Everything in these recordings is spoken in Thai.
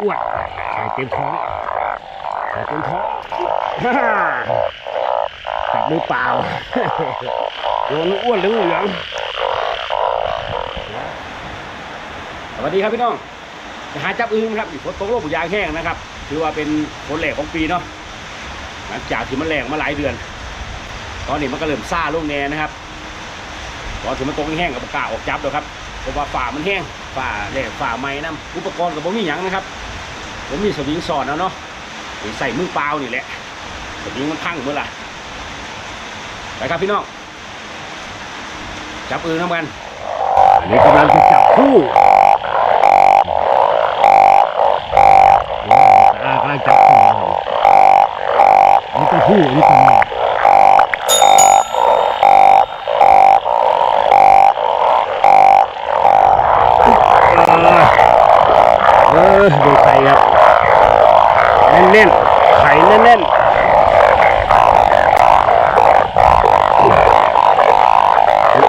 อ้วนใส่เต็มท้องใส่เต็มท้องจับมือเปล่าโดนอ้วนเหลืองเหลืองสวัสดีครับพี่น้องจะหาจับอึ้งครับฝนตกโลกบุยางแห้งนะครับ ถือว่าเป็นฝนแหลกของปีเนาะหลังจากที่มันแหลกมาหลายเดือน ตอนนี้มันก็เริ่มซ่าลงแน่นะครับตอนที่มันตกแห้งกับกล้าออกจับเลยครับเพราะว่าฝ่ามันแห้งฝ่าแหลกฝ่าไม้น้ำอุปกรณ์กับผมมีหยังนะครับ ผมมีสวิงสอนแล้วเนาะใส่มือเปล่านี่แหละสวิงมันพังเมื่อไหร่ไปครับพี่น้อง จับอือน้ำกันอันนี้กำลังจะจับคู่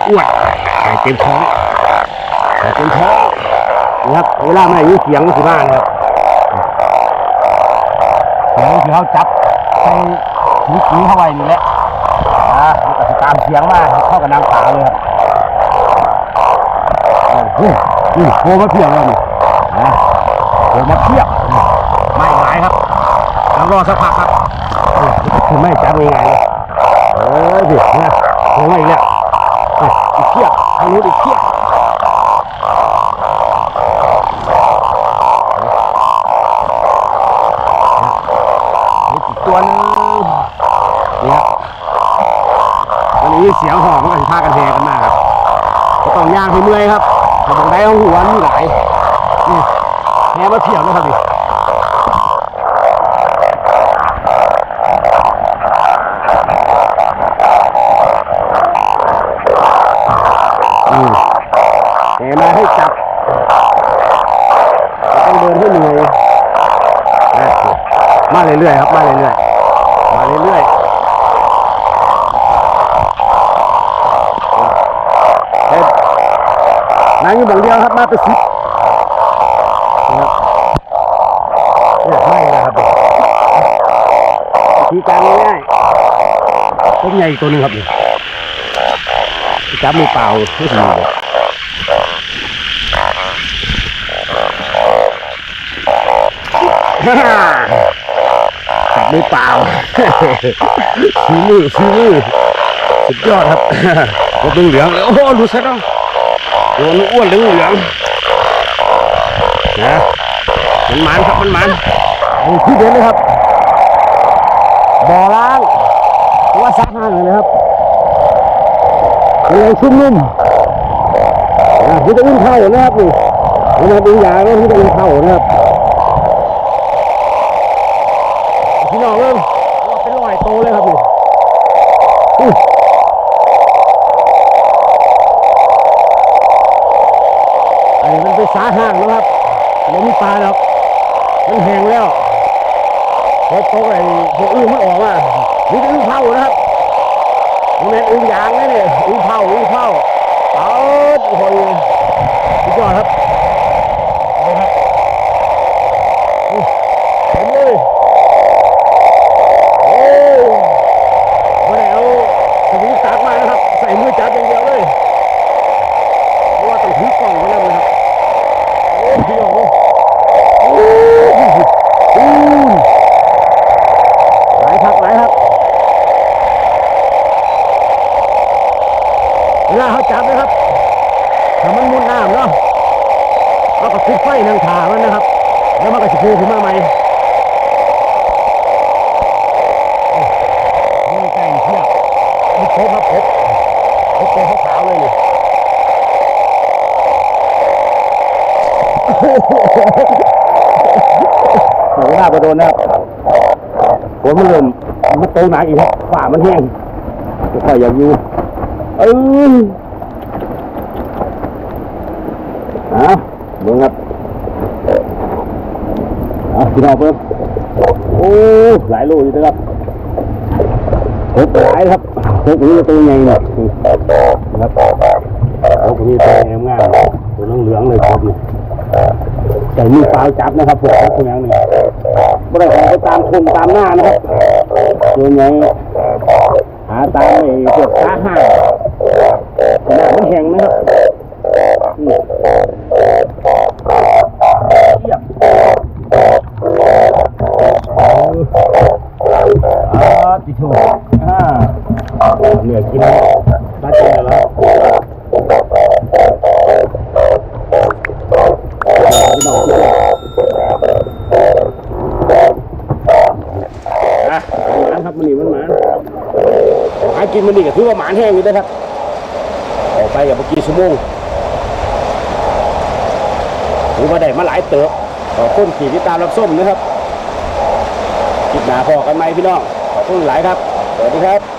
อ้วนใส่เต็มท้องใส่เต็มท้องนะครับเวลาไม่ยินเสียงมันสิบ้านะครับเสียงที่เขาจับใส่ถุงเข้าไว้นี่แหละอ่ามันก็สิตามเสียงมาเข้ากับนางขาวเลยครับโอ้โหโคมาเพียบเลยนี่นะโคมาเพียบไม่หายครับแล้วรอสักพักครับคือไม่จับยัง่าย ๆเลยเออสินะโคมาอีกแล้วอะอีกเชือกทางนู้นอีกเชือกนี่อีกตัวนึงนี่ครับวันนี้เสียงหอบมันก็สิพากันแหกันมากครับก็ต้องย่างให้เมื่อยครับแต่ตรงไหนของหัวนี่หลายนี่แหมาเพียบเลยครับดิ เรื่อยๆครับมาเรื่อยๆมาเรื่อยๆเฮ้ยนางอยู่บางเดียวครับมาไปสิบนะครับเนี่ยไม่นะครับวิธีการง่ายๆต้มใหญ่อีกตัวหนึงครับนี่จับมือเปล่าไม่ดีเลยฮ่า จับมือเปล่าฝีมือฝีมือสุดยอดครับรถเหลืองๆเลยโอ้โหดูซะต้องโดนอ้วนเหลืองเหลืองๆนะมันมันครับมันมันนี่ที่เด่นเลยครับบ่อล้างหรือว่าซักห้างเลยนะครับมันยังชุ่มนุ่มนะพี่จะอุ้นเข้านะครับนี่ผมมาดูอย่างแล้วพี่จะอุ้นเข้านะครับ พี่น้องเริ่มเป็นรอยโตเลยครับนี่อันนี้มันเป็นสาห่างนะครับมันมีปลาแล้วมันแห้งแล้วพอโตไอ้พวกอึ้งมันออกมานี่อึ้งเผานะครับมันเป็นอึ้งยางนะเนี่ยอึ้งเผาอึ้งเผาเปิดโอ้โหสุดยอดครับเอาครับอุ้ยเห็นเลย โอ้ไม่ได้เอาสวิงสากมานะครับ ใส่มือจับอย่างเดียวเลยเพราะว่าต้องถือกล่องไว้แล้วนะครับ โอ้พี่น้องโอ้โอ้หลายครับหลายครับเวลาเขาจับนะครับถ้ามันมุนน้ำเนาะ เราก็ปิดไฟทางขามันนะครับ แล้วมันก็จะโผล่ขึ้นมาใหม่เรื่องแต่งเทียบมีครบครับครบครบตัวขาวๆเลยนี่เดี๋ยวเวลาไปโดนนะครับฝนมันเริ่มมันโตหนักอีกครับฝ่ามันแห้งจะค่อยอยากอยู่เอ้ยอ่ะเบิ่งครับอะพี่น้องเพิ่มโอ้หลายโลอยู่นะครับครบหลายครับครบนี้ตัวใหญ่เนี่ยนะครับครบนี้ตัวใหญ่งามตัวเหลืองๆเลยครับเนี่ยส่มือเปล่าจับนะครับพวกพวกอย่างนี้ไม่ได้ไปตามคงตามหน้านะครับส่วใหญ่หาตามไอ้พวกค้าห้างหน้ามันแห้งนะครับ อ่าติดถูกอ่าเหนื่อยกินบ้าเจแล้วพี่น้งอะหมานครับมันนี่มันหมาหากินมันนี่ก็ถือว่าหมานแห้งอยู่นะครับออกไปกับเมื่อกี้ชั่วโมงถือว่าได้มาหลายเติบขอบคุณขี่ที่ตามรับส้มนะครับคลิปหนาพอกันไหมพี่น้อง ขอบคุณหลายครับ สวัสดีครับ